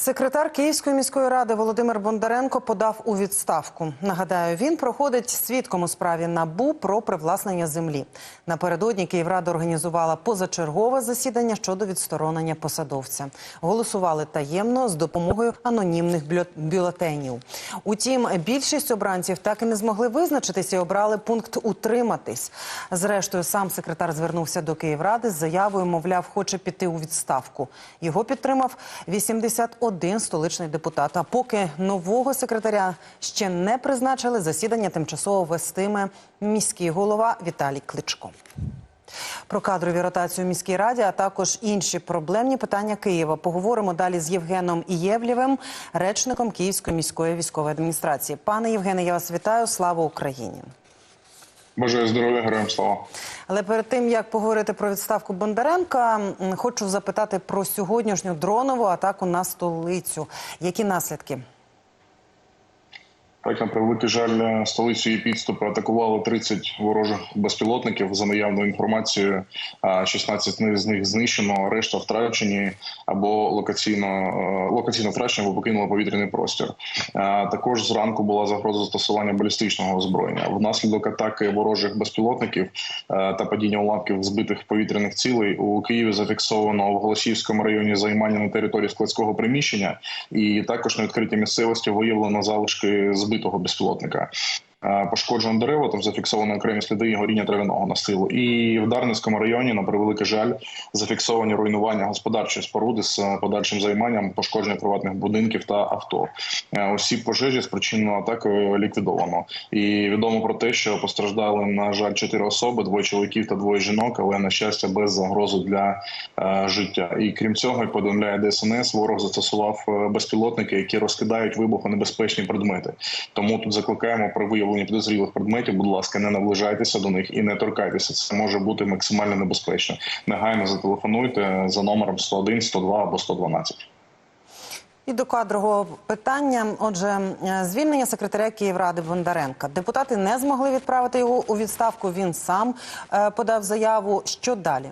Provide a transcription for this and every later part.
Секретар Київської міської ради Володимир Бондаренко подав у відставку. Нагадаю, він проходить свідком у справі НАБУ про привласнення землі. Напередодні Київрада організувала позачергове засідання щодо відсторонення посадовця. Голосували таємно з допомогою анонімних бюле- бюлетенів. Утім, більшість обранців так і не змогли визначитися і обрали пункт утриматись. Зрештою, сам секретар звернувся до Київради з заявою, мовляв, хоче піти у відставку. Його підтримав 81 столичний депутат. А поки нового секретаря ще не призначили, засідання тимчасово вестиме міський голова Віталій Кличко. Про кадрові ротацію у міській раді, а також інші проблемні питання Києва. Поговоримо далі з Євгеном Ієвлєвим, речником Київської міської військової адміністрації. Пане Євгене, я вас вітаю. Слава Україні! Бажаю здоров'я, героям слава. Але перед тим як поговорити про відставку Бондаренка, хочу запитати про сьогоднішню дронову атаку на столицю. Які наслідки? Так, на превеликий жаль, столицю і підступи атакували 30 ворожих безпілотників. За наявною інформацією, а 16 з них знищено, решта втрачені або локаційно е, локаційно втрачені, або покинули повітряний простір. Також зранку була загроза застосування балістичного озброєння. Внаслідок атаки ворожих безпілотників е, та падіння уламків збитих повітряних цілей у Києві зафіксовано в Голосіївському районі займання на території складського приміщення, і також на відкритій місцевості виявлено залишки збитого безпілотника. Е, Пошкоджено дерева, там зафіксовані окремі сліди горіння травяного настилу. І в Дарницькому районі, на превеликий жаль, зафіксовані руйнування господарчої споруди з е, подальшим займанням пошкодження приватних будинків та авто. Е, Усі пожежі спричинено атакою ліквідовано. І відомо про те, що постраждали на жаль чотири особи: двоє чоловіків та двоє жінок, але на щастя без загрози для е, життя. І крім цього, як повідомляє ДСНС, ворог застосував безпілотники, які розкидають вибухонебезпечні предмети. Тому тут закликаємо при виявленні підозрілих предметів, будь ласка, не наближайтеся до них і не торкайтеся. Це може бути максимально небезпечно. Негайно зателефонуйте за номером 101, 102 або 112. І до кадрового питання. Отже, е, звільнення секретаря Київради Бондаренка. Депутати не змогли відправити його у відставку. Він сам е, подав заяву. Що далі?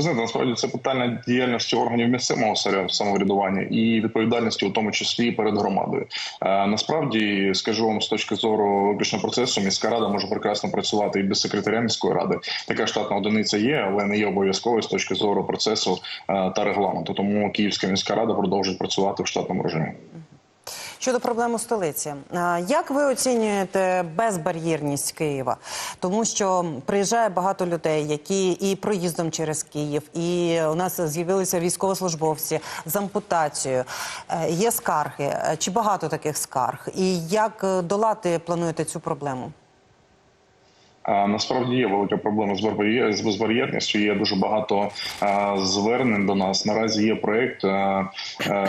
Знаєте, насправді це питання діяльності органів місцевого самоврядування і відповідальності, у тому числі перед громадою. Е, насправді, скажу вам з точки зору виключно процесу, міська рада може прекрасно працювати і без секретаря міської ради. Така штатна одиниця є, але не є обов'язковою з точки зору процесу е, та регламенту. Тому Київська міська рада продовжить працювати в штатному режимі. Щодо проблем у столиці, як ви оцінюєте безбар'єрність Києва? Тому що приїжджає багато людей, які і проїздом через Київ, і у нас з'явилися військовослужбовці з ампутацією. Е, Є скарги. Е, Чи багато таких скарг? І як е, долати плануєте цю проблему? Насправді є велика проблема з безбар'єрністю. Є дуже багато звернень до нас. Наразі є проект,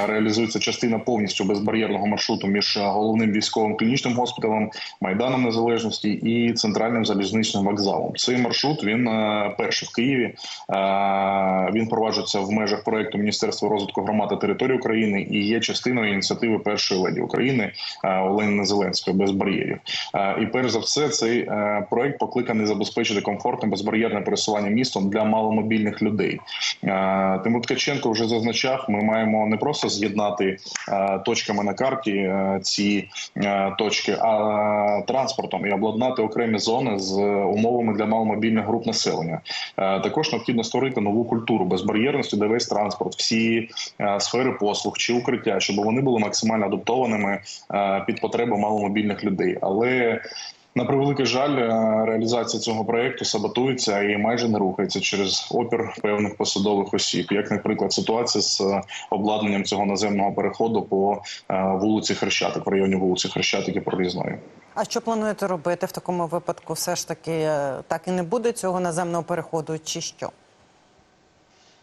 реалізується частина повністю безбар'єрного маршруту між головним військовим клінічним госпіталем, майданом незалежності і центральним залізничним вокзалом. Цей маршрут він перший в Києві. Він проваджується в межах проекту Міністерства розвитку громад та території України і є частиною ініціативи першої леді України Олени Зеленської без бар'єрів. І перш за все, цей проект покликаний забезпечити комфортне безбар'єрне пересування містом для маломобільних людей. Е, Тимур Ткаченко вже зазначав, ми маємо не просто з'єднати е, точками на карті е, ці точки, а транспортом і обладнати окремі зони з умовами для маломобільних груп населення. Також необхідно створити нову культуру безбар'єрності, де весь транспорт, всі сфери послуг чи укриття, щоб вони були максимально адаптованими під потреби маломобільних людей. Але на превеликий жаль, е, реалізація цього проекту саботується і майже не рухається через опір певних посадових осіб. Як, наприклад, ситуація з е, обладнанням цього наземного переходу по е, вулиці Хрещатик, в районі вулиці Хрещатик і Прорізної. А що плануєте робити в такому випадку? Все ж таки так і не буде цього наземного переходу, чи що?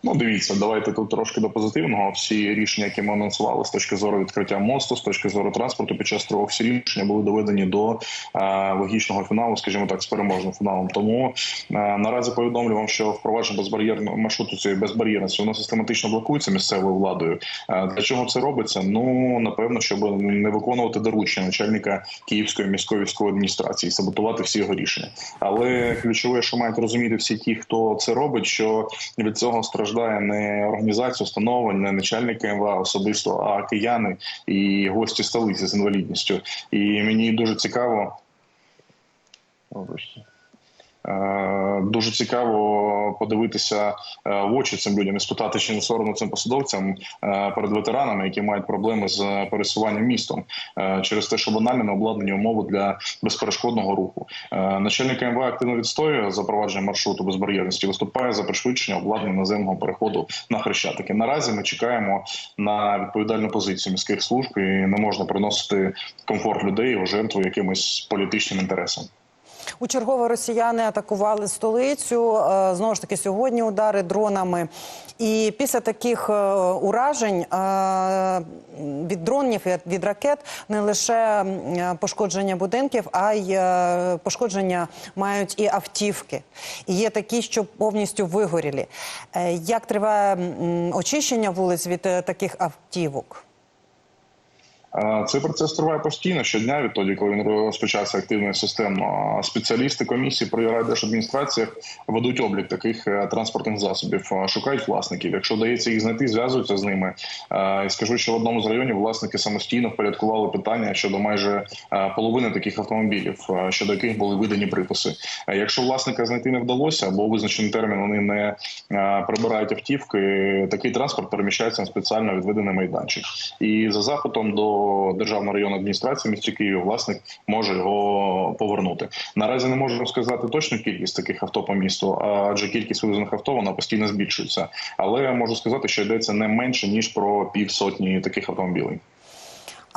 Ну, дивіться, давайте тут трошки до позитивного. Всі рішення, які ми анонсували з точки зору відкриття мосту, з точки зору транспорту під час тривог, всі рішення були доведені до е, логічного фіналу, скажімо так, з переможним фіналом. Тому е, наразі повідомлю вам, що впровадження безбар'єрного маршруту цієї безбар'єрності воно систематично блокується місцевою владою. Е, для чого це робиться? Ну напевно, щоб не виконувати доручення начальника Київської міської військової адміністрації, саботувати всі його рішення. Але ключове, що мають розуміти всі ті, хто це робить, що від цього страждає страждає не організація установи, не начальник МВА особисто, а кияни і гості столиці з інвалідністю. І мені дуже цікаво. Дуже цікаво подивитися е, в очі цим людям і спитати, чи не соромно цим посадовцям е, перед ветеранами, які мають проблеми з пересуванням містом е, через те, що банально не обладнані умови для безперешкодного руху. Начальник МВА активно відстоює запровадження маршруту безбар'єрності, виступає за пришвидшення обладнання наземного переходу на хрещатики. Наразі ми чекаємо на відповідальну позицію міських служб і не можна приносити комфорт людей у жертву якимось політичним інтересам. У чергове росіяни атакували столицю. Е, Знову ж таки, сьогодні удари дронами. І після таких е, уражень е, від дронів від ракет не лише пошкодження будинків, а й пошкодження мають і автівки. І є такі, що повністю вигорілі. Як триває очищення вулиць від таких автівок? Е, Цей процес триває постійно щодня, відтоді, коли він розпочався активно і системно. Спеціалісти комісії при райдержадміністраціях ведуть облік таких е, транспортних засобів, е, шукають власників. Якщо вдається їх знайти, зв'язуються з ними. І скажу, що в одному з районів власники самостійно впорядкували питання щодо майже половини таких автомобілів, щодо яких були видані приписи. Якщо власника знайти не вдалося, або визначений термін вони не прибирають автівки, такий транспорт переміщається на спеціально відведений майданчик. І за запитом до державної районної адміністрації місті Києві власник може його повернути. Наразі не можемо сказати точну кількість таких авто по місту, адже кількість вивезених авто вона постійно збільшується. Але можу сказати, що йдеться не менше ніж про півсотні таких автомобілів.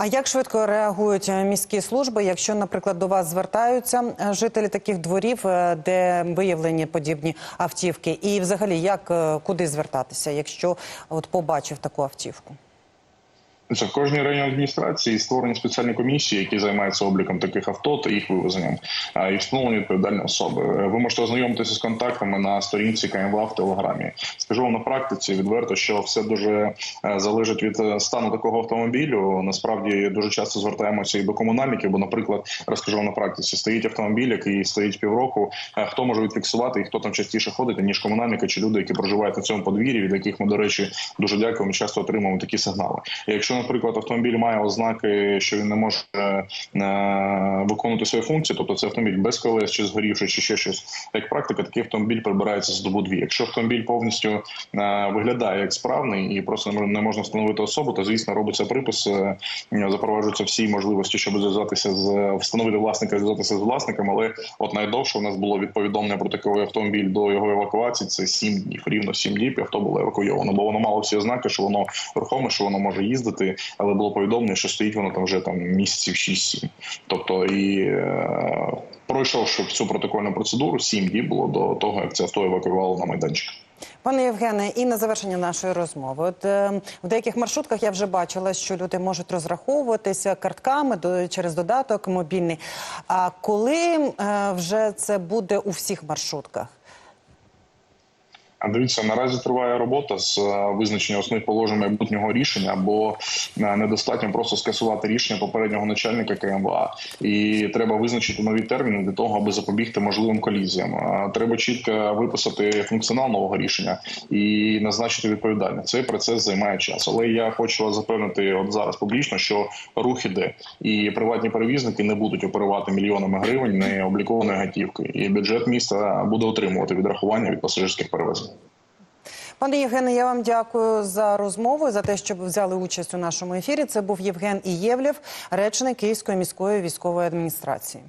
А як швидко реагують міські служби, якщо, наприклад, до вас звертаються е, жителі таких дворів, е, де виявлені подібні автівки, і взагалі як е, куди звертатися, якщо от побачив таку автівку? Це в кожній районній адміністрації створені спеціальні комісії, які займаються обліком таких авто та їх вивезенням і встановлені відповідальні особи. Е, Ви можете ознайомитися з контактами на сторінці КМВА в Телеграмі. Скажу вам на практиці відверто, що все дуже е, залежить від е, стану такого автомобілю. Насправді дуже часто звертаємося і до комунальників. Бо, наприклад, розкажу вам на практиці, стоїть автомобіль, який стоїть півроку. Хто може відфіксувати і хто там частіше ходить, ніж комунальники чи люди, які проживають на цьому подвір'ї, від яких ми, до речі, дуже дякуємо. Часто отримуємо такі сигнали. Якщо наприклад, автомобіль має ознаки, що він не може е, виконувати свої функції, тобто це автомобіль без колес чи згорівши, чи ще щось. Як практика, такий автомобіль прибирається з добу дві. Якщо автомобіль повністю е, виглядає як справний і просто не можна встановити особу, то звісно робиться припис, е, запроваджуються всі можливості, щоб зв'язатися з встановити власника, зв'язатися з власником. Але от найдовше у нас було від повідомлення про такий автомобіль до його евакуації. Це сім днів, рівно сім днів. Авто було евакуйовано, бо воно мало всі ознаки, що воно рухоме, що воно може їздити, але було повідомлення, що стоїть воно там вже там місяців 6-7. Тобто і е, пройшовши цю протокольну процедуру, сім днів було до того, як це авто евакуювало на майданчик. Пане Євгене, і на завершення нашої розмови. От е, в деяких маршрутках я вже бачила, що люди можуть розраховуватися картками до через додаток мобільний. А коли е, вже це буде у всіх маршрутках? Дивіться, наразі триває робота з е, визначення основних положень майбутнього рішення, бо е, недостатньо просто скасувати рішення попереднього начальника КМВА, і треба визначити нові терміни для того, аби запобігти можливим колізіям. Е, Треба чітко виписати функціонал нового рішення і назначити відповідальність. Цей процес займає час. Але я хочу вас запевнити, от зараз публічно, що рух іде, і приватні перевізники не будуть оперувати мільйонами гривень необлікованої готівки. І бюджет міста буде отримувати відрахування від пасажирських перевезень. Пане Євгене, я вам дякую за розмову за те, що взяли участь у нашому ефірі. Це був Євген Ієвлєв, речник Київської міської військової адміністрації.